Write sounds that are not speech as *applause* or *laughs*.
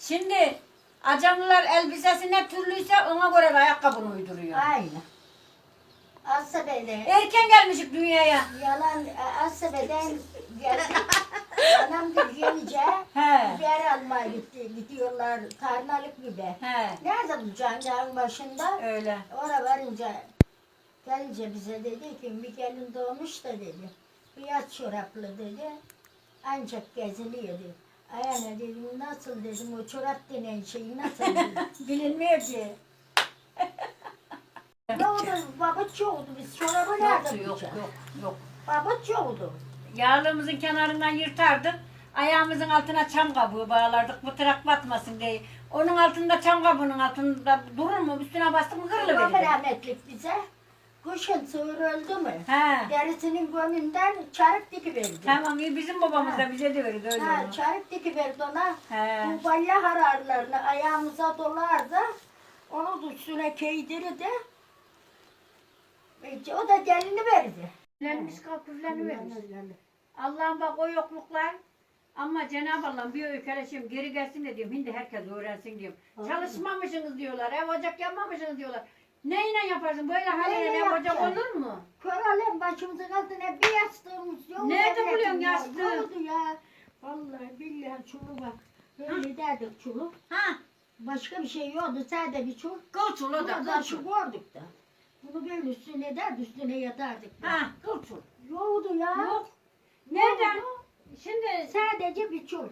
Şimdi acamlılar elbisesi ne türlüyse ona göre de ayakkabını uyduruyor. Aynı. Asabe'de Erken gelmişik dünyaya. yalan Asabe'den geldik. *laughs* Anam da gelince He. biber almaya gitti, gidiyorlar tarlalık biber. He. Nerede bulacaksın dağın başında? Öyle. Oraya varınca gelince bize dedi ki bir gelin doğmuş da dedi. Beyaz çoraplı dedi. Ancak geziniyor dedi. Ayağına dedim nasıl dedim o çorap denen şey nasıl dedim. *laughs* Bilinmiyor ki. ne oldu babaç oldu biz çorabı nerede Yok yok bulacağız? yok. yok. Babaç oldu. Yağlığımızın kenarından yırtardık. Ayağımızın altına çam kabuğu bağlardık. Bu tırak batmasın diye. Onun altında çam kabuğunun altında durur mu? Üstüne bastık mı Babam kırılıverir. rahmetlik bize. Kuşun sığır öldü mü? He. Derisinin gömünden çarık dikiverdi. Tamam iyi bizim babamız da bize de verirdi öyle Ha, onu. çarık dikiverdi ona. He. Bu balya hararlarını ayağımıza dolardı. Onu da üstüne keydirdi. E, O da gelini verdi. Lenmiş kalkıflanıvermiş. Allah'ım bak o yokluklar ama Cenab-ı Allah bir öykeleşim geri gelsin de diyorum. Şimdi herkes öğrensin diyorum. Çalışmamışsınız diyorlar. Ev ocak yapmamışsınız diyorlar. Neyle yaparsın? Böyle haliyle Neyle ev ocak yapacaksın? olur mu? Köralem başımızın altına bir yastığımız yok. Nerede Devletin buluyorsun ya, yastığı? Yoktu ya. Vallahi billahi çulu bak. Böyle derdik çulu. Ha? Başka bir şey yoktu. Sadece bir çul. Kılçul o da Burada şu kılçul. gördük da. Bunu böyle üstüne derdi üstüne yatardık. da. Ha kılçul. Yoktu ya. Yok. Nereden? Yoktu. Şimdi Sadece bir çul.